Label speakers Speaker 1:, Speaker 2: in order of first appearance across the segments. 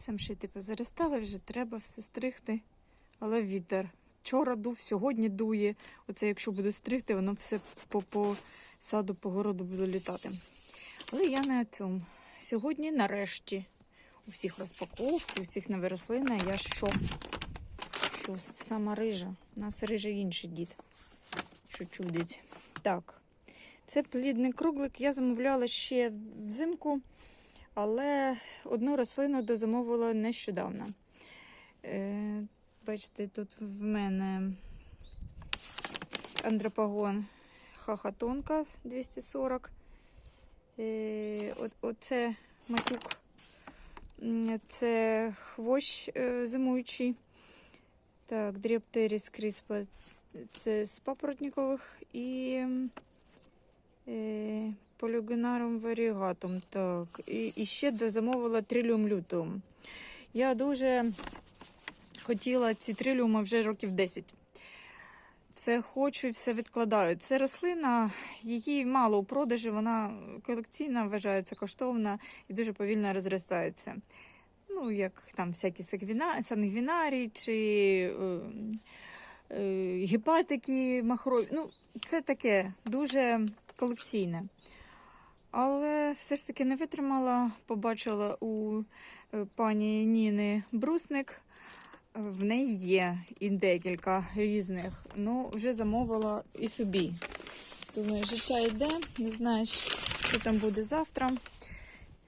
Speaker 1: Самшити позаростали, вже треба все стригти. Але вітер. Вчора дув, сьогодні дує. Оце якщо буду стригти, воно все по, по саду, по городу буде літати. Але я не о цьому. Сьогодні, нарешті, у всіх розпаковки, у всіх нові рослини, я що? Що сама рижа. У нас рижий інший дід. Що чудить. Так. Це плідний круглик. Я замовляла ще взимку, але одну рослину дозамовила нещодавно. Е, бачите, тут в мене андропагон хахатонка 240. Е, оце матюк. Це хвощ е, зимуючий. Так, дріоптеріс кріспа. Це з папоротникових і полюгенаром варігатом. Так, і, і ще дозамовила триліум лютум. Я дуже хотіла ці триліуми вже років 10. Все хочу і все відкладаю. Це рослина, її мало у продажі, вона колекційна, вважається коштовна і дуже повільно розростається. Ну, як там всякі сангвіна- сангвінарії чи е, е, гепатики махрові. Ну, це таке дуже колекційне. Але все ж таки не витримала, побачила у е, пані Ніни брусник. В неї є і декілька різних. Ну, вже замовила і собі. Думаю, життя йде, не знаєш, що там буде завтра.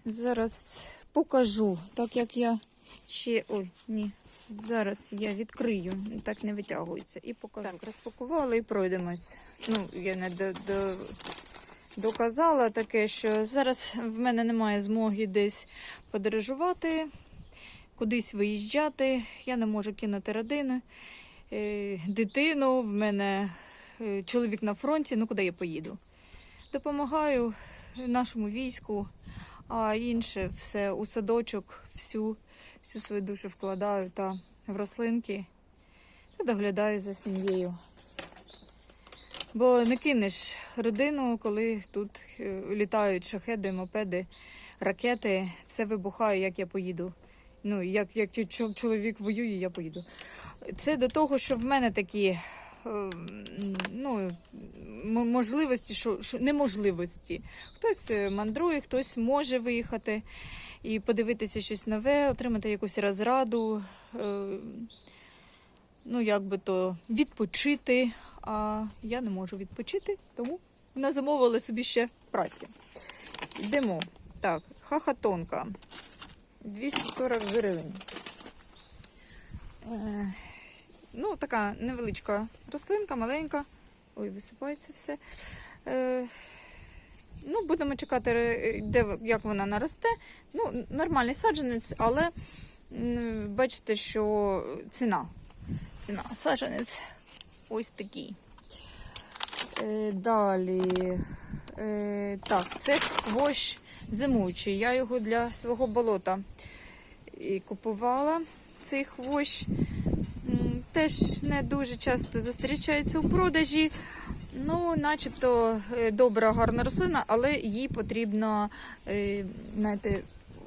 Speaker 1: Зараз покажу, так як я ще. Ой, ні. Зараз я відкрию, так не витягується. І покажу. Так, розпакувала і пройдемось. Ну, я не до, до, доказала таке, що зараз в мене немає змоги десь подорожувати, кудись виїжджати. Я не можу кинути родину, е, дитину. В мене е, чоловік на фронті. Ну куди я поїду? Допомагаю нашому війську, а інше все у садочок, всю, всю свою душу вкладаю та в рослинки та доглядаю за сім'єю. Бо не кинеш родину, коли тут е, літають шахеди, мопеди, ракети, все вибухає, як я поїду. Ну, як, як чоловік воює, я поїду. Це до того, що в мене такі е, ну, можливості, що, що неможливості. Хтось е, мандрує, хтось може виїхати і подивитися щось нове, отримати якусь розраду, ну, як би то відпочити. А я не можу відпочити, тому не замовила собі ще праці. Йдемо. Так, хахатонка. 240 гривень. Е, ну, така невеличка рослинка, маленька. Ой, висипається все. Е, ну, будемо чекати, е, де, як вона наросте. Ну, нормальний саджанець, але бачите, що ціна. Ціна саджанець ось такий. Е, далі. Е, так, це хвощ зимуючий. Я його для свого болота і купувала цей хвощ. Теж не дуже часто зустрічається у продажі. Ну, начебто е, добра, гарна рослина, але їй потрібно, е, знаєте,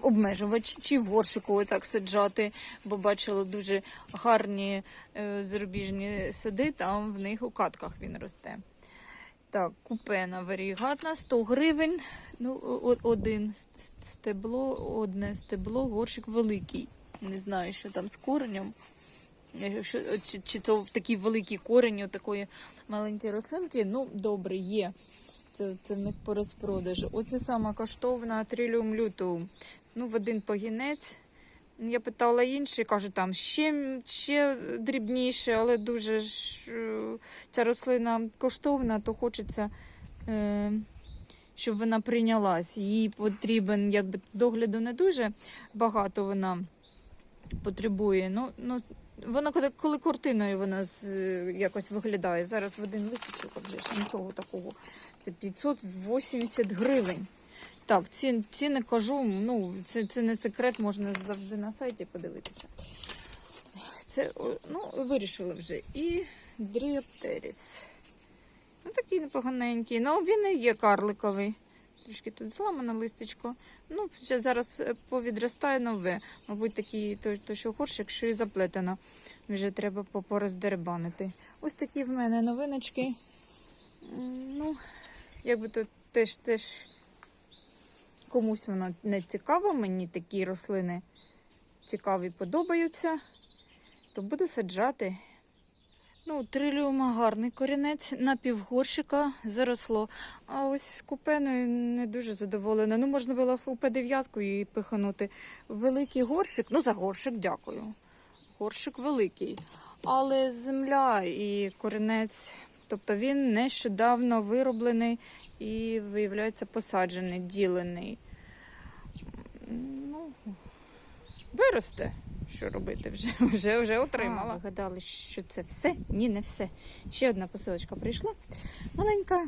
Speaker 1: обмежувач чи в горшику так саджати, бо бачила дуже гарні е, зарубіжні сади, там в них у катках він росте. Так, купена варігатна, 100 гривень. Ну, один стебло, одне стебло, горщик великий. Не знаю, що там з коренем. Що, чи, чи то великий корінь у такої маленької рослинки. Ну, добре, є. Це, це в по розпродажу. Оце сама коштовна триліум люту. Ну, в один погінець. Я питала інші, кажуть, там ще, ще дрібніше, але дуже ж, е, ця рослина коштовна, то хочеться, е, щоб вона прийнялась. Їй потрібен якби догляду не дуже багато вона потребує. Ну, ну, вона коли, коли картиною вона з, е, якось виглядає. Зараз в один листочок вже ж нічого такого. Це 580 гривень. Так, ці, ціни кажу, ну, це, це не секрет, можна завжди на сайті подивитися. Це, ну, вирішили вже. І дріоптеріс. Ну, такий непоганенький. Ну, він і є карликовий. Трішки тут зламане листечко. Ну, ще зараз е, повідростає нове. Мабуть, такий то, то що горщик, що і заплетено. Вже треба попороздербанити. Ось такі в мене новиночки. Ну, якби то теж теж комусь воно не цікаво, мені такі рослини цікаві подобаються, то буду саджати. Ну, триліума гарний корінець на півгорщика заросло. А ось з купеною не дуже задоволена. Ну, можна було у П9 її пиханути. Великий горщик, ну за горщик дякую. Горщик великий. Але земля і корінець, тобто він нещодавно вироблений і, виявляється, посаджений, ділений. Ну, виросте. Що робити? Вже, вже, вже отримала. А, гадали, що це все? Ні, не все. Ще одна посилочка прийшла. Маленька.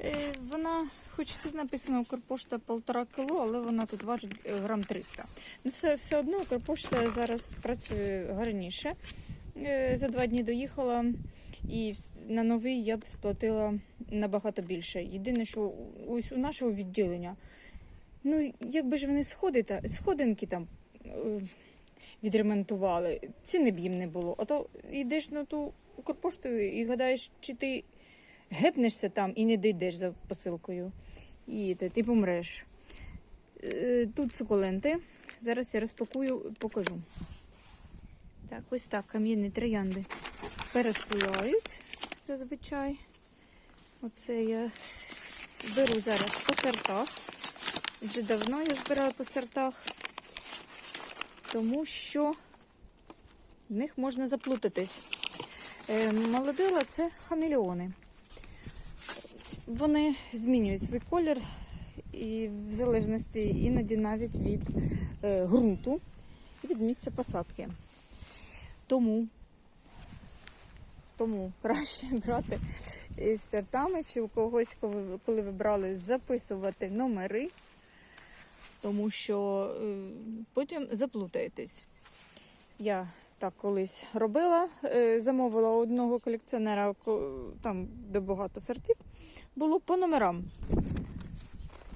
Speaker 1: Е, вона, хоч тут написано Укрпошта 1,5 кг, але вона тут важить е, грам 300. Ну, все, все одно Укрпошта зараз працює гарніше. Е, за два дні доїхала і на новий я б сплатила набагато більше. Єдине, що ось у нашого відділення, ну якби ж вони сходи сходинки там е, відремонтували, ціни б їм не було. А то йдеш на ту Укрпошту і гадаєш, чи ти гепнешся там і не дійдеш за посилкою. І ти, ти помреш. Е, Тут суколенти. Зараз я розпакую, покажу. Так, ось так кам'яні троянди пересилають зазвичай. Оце я беру зараз по сортах. Вже давно я збираю по сортах, тому що в них можна заплутатись. Е, Молодила це хамелеони. Вони змінюють свій колір і в залежності іноді навіть від е, ґрунту і від місця посадки. Тому, тому краще брати із сортами, чи у когось, коли ви брали, записувати номери, тому що е, потім заплутаєтесь. Я так колись робила, е, замовила одного колекціонера, там де багато сортів, було по номерам.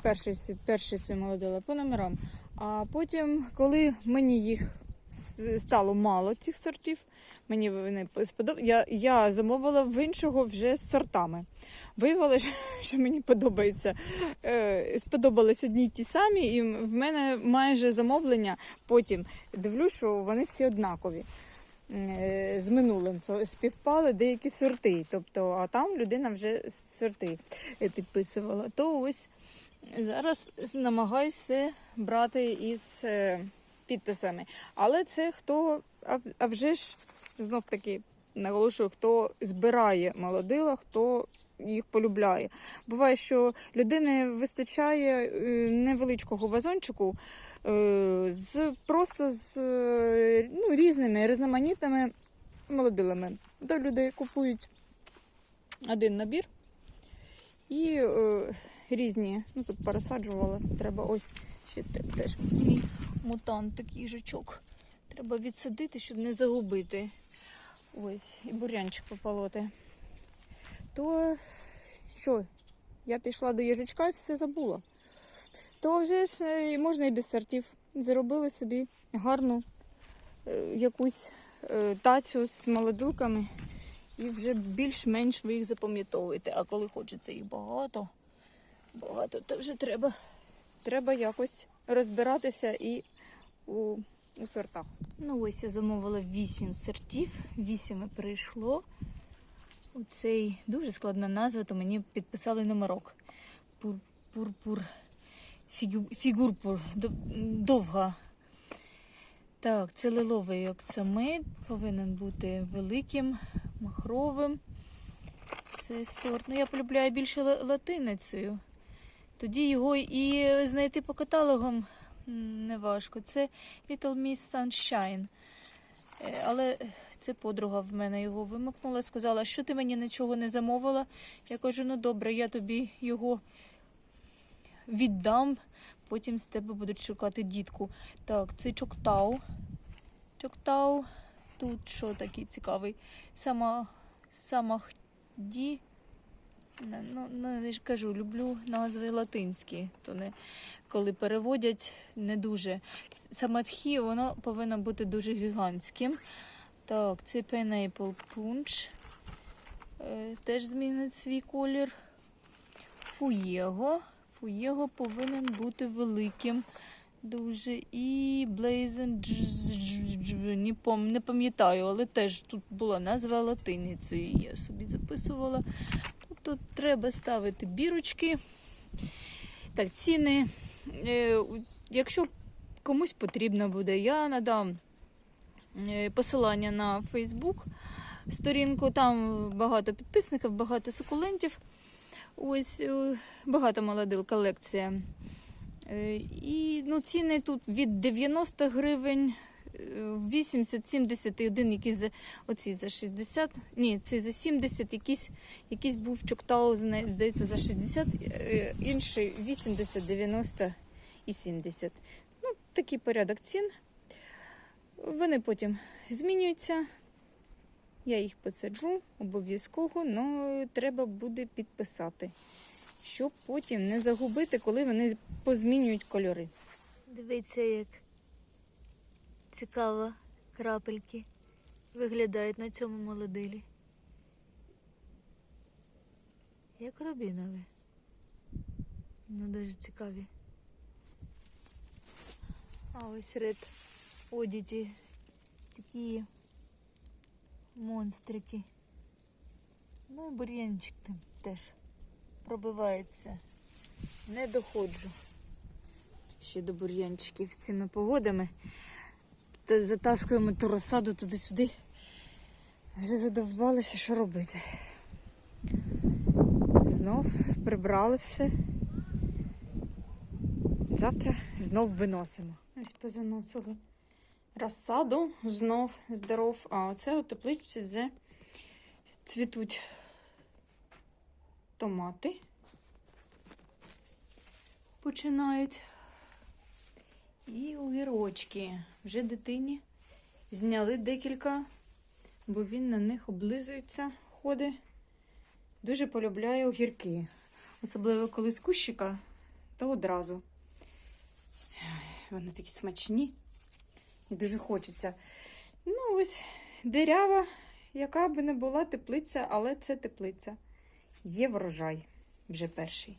Speaker 1: Перший, перший свій молодила по номерам. А потім, коли мені їх стало мало цих сортів, мені вони сподоб... я, я замовила в іншого вже з сортами. Виявилося, що мені подобається. Е, сподобались одні й ті самі, і в мене майже замовлення. Потім дивлюсь, що вони всі однакові. Е, З минулим співпали деякі сорти. Тобто, а там людина вже сорти е, підписувала. То ось зараз намагаюся брати із підписами. Але це хто, а вже ж знов таки наголошую, хто збирає молодила, хто їх полюбляє. Буває, що людини вистачає е, невеличкого вазончику е, з просто з е, ну, різними різноманітними молодилами. То люди купують один набір і е, різні. Ну тут пересаджувала. Треба ось ще теж мій мутант, такий жучок. Треба відсадити, щоб не загубити. Ось, і бурянчик пополоти. То що, я пішла до їжачка і все забула. То вже ж е, можна і без сортів. Заробили собі гарну е, якусь е, тацю з молодилками. І вже більш-менш ви їх запам'ятовуєте. А коли хочеться їх багато, багато, то вже треба, треба якось розбиратися і у, у сортах. Ну ось я замовила 8 сортів, 8 і прийшло. Оцей дуже складна назва, то мені підписали номерок. Пур, пурпур, фігу, фігурпур, дов- довга. Так, це лиловий оксамит, повинен бути великим, махровим. Це сорт. Ну, я полюбляю більше латиницею. Тоді його і знайти по каталогам неважко. Це Little Miss Sunshine. Е, Але це подруга в мене його вимикнула, сказала, що ти мені нічого не замовила. Я кажу, ну добре, я тобі його віддам, потім з тебе будуть шукати дітку. Так, це Чоктау. Чоктау. Тут що такий цікавий? Сама Самахді. Не, Ну, ну, я ж кажу, люблю назви латинські, то не коли переводять не дуже. Саме тхі, воно повинно бути дуже гігантським. Так, це Pineapple Punch. Е, теж змінить свій колір. Фуєго. Фуєго повинен бути великим. Дуже. І не, не пам'ятаю, але теж тут була назва латиницею. Я собі записувала. Тобто треба ставити бірочки. Так, ціни. Е, Якщо комусь потрібно буде, я надам е, посилання на Facebook сторінку. Там багато підписників, багато сукулентів. Ось е, багато молодил колекція. І ну, ціни тут від 90 гривень, е, 80-71, якісь за оці за 60. Ні, це за 70, якийсь, якийсь був чоктау, здається, за 60, е, інший 80, 90 і 70. Ну, такий порядок цін. Вони потім змінюються. Я їх посаджу обов'язково, але треба буде підписати, щоб потім не загубити, коли вони позмінюють кольори.
Speaker 2: Дивіться, як цікаво крапельки виглядають на цьому молодилі. Як рубінові. Ну, дуже цікаві. А ось ред одіті такі монстрики. Ну і бур'янчик там теж пробивається. Не доходжу.
Speaker 1: Ще до бур'янчиків з цими погодами. Та затаскуємо ту розсаду туди-сюди. Вже задовбалися, що робити. Знов прибрали все. Завтра знов виносимо. Ось позаносили розсаду, знов здоров. А оце у тепличці вже цвітуть томати. Починають. І огірочки. Вже дитині зняли декілька, бо він на них облизується, ходить. Дуже полюбляє огірки. Особливо коли з кущика, то одразу. Вони такі смачні. І дуже хочеться. Ну, ось дерява, яка би не була теплиця, але це теплиця. Є врожай вже перший.